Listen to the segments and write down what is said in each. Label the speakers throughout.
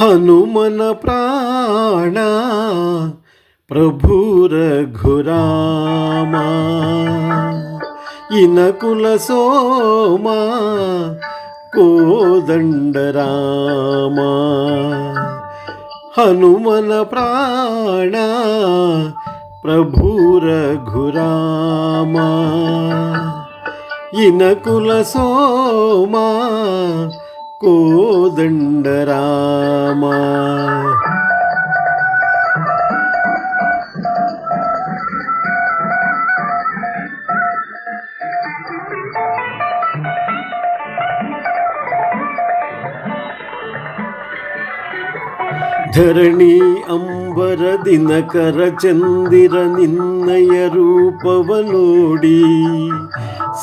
Speaker 1: హనుమన ప్రాణ ప్రభు రఘురామా. ఇనకుల సోమా కోదండరామా. హనుమన ప్రాణ ప్రభు రఘురామా. ఇనకుల సోమా కోదండరామా. ಧರಣಿ ಅಂಬರ ದಿನಕರ ಚಂದಿರ ನಿನ್ನಯ ರೂಪವ ನೋಡಿ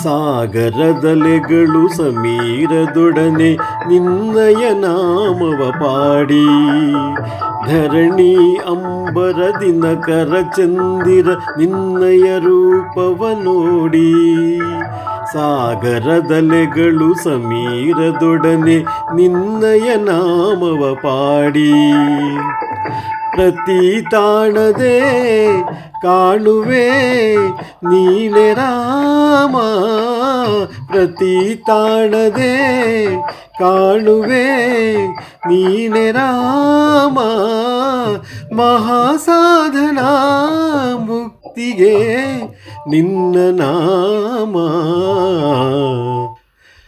Speaker 1: ಸಾಗರದಲೆಗಳು ಸಮೀರದೊಡನೆ ನಿನ್ನಯ ನಾಮವ ಪಾಡಿ ಧರಣಿ ಅಂಬರ ದಿನಕರ ಚಂದಿರ ನಿನ್ನಯ ರೂಪವ ನೋಡಿ ಸಾಗರದಲೆಗಳು ಸಮೀರದೊಡನೆ ನಿನ್ನಯ ನಾಮವ ಪಾಡಿ. ಪ್ರತಿ ತಾಣದೆ ಕಾಣುವೆ ನೀನೆ ರಾಮ. ಪ್ರತಿ ತಾಣದೆ ಕಾಣುವೆ ನೀನೆ ರಾಮ. ಮಹಾಸಾಧನಾ ಮುಕ್ತಿಗೆ ನಿನ್ನ ನಾಮ.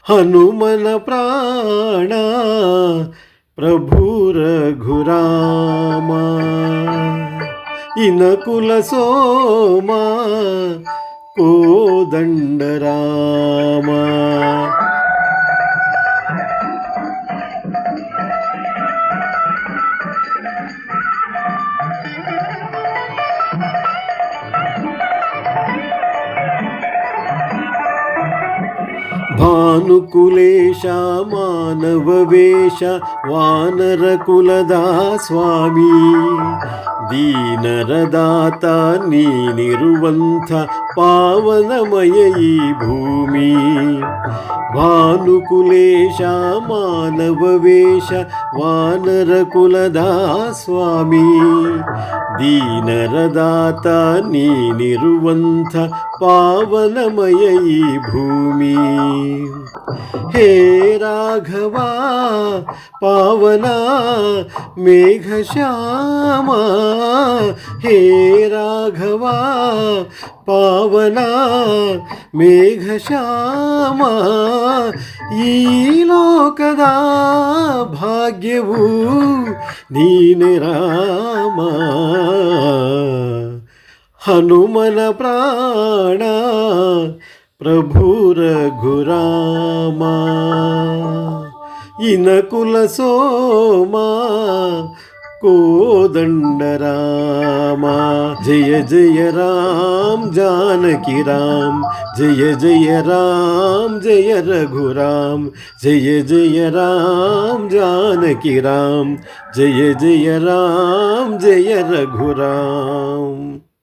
Speaker 1: ಹನುಮನ ಪ್ರಾಣ ಪ್ರಭು ರಘುರಾಮ. ಇನಕುಲ ಸೋಮ ಕೋದಂಡರಾಮ. వానుకులేశ మానవవేష వానరకులదా స్వామి దీనరదాత నీనిరువంಥ పావనమయ ఈ భూమి భానుకులేశ మానవవేష వానరకులదా స్వామి ವೇಷ ವಾನರ ಕುಲದ ಸ್ವಾಮಿ ದೀನರದಾತ ನೀನಿರುವಂಥ ಪಾವನಮಯ ಈ ಭೂಮಿ ಹೇ ರಾಘವ ಪಾವನ ಮೇಘಶ್ಯಾಮ ಹೇ ರಾಘವ ಪಾವನ ಮೇಘಶ್ಯಾಮ ಈ ಲೋಕದ ಭಾಗ್ಯವು ನೀನೆ ರಾಮ హనుమన ప్రాణ ప్రభు రఘురామా ఇనకుల సోమా ಸೋಮ కోదండరామ. జయ జయ రామ్ జానకి రామ్. జయ జయ రామ్ జయ రఘురామ్. జయ జయ రామ్ జానకి రామ్. జయ జయ రామ్ జయ రఘురామ్.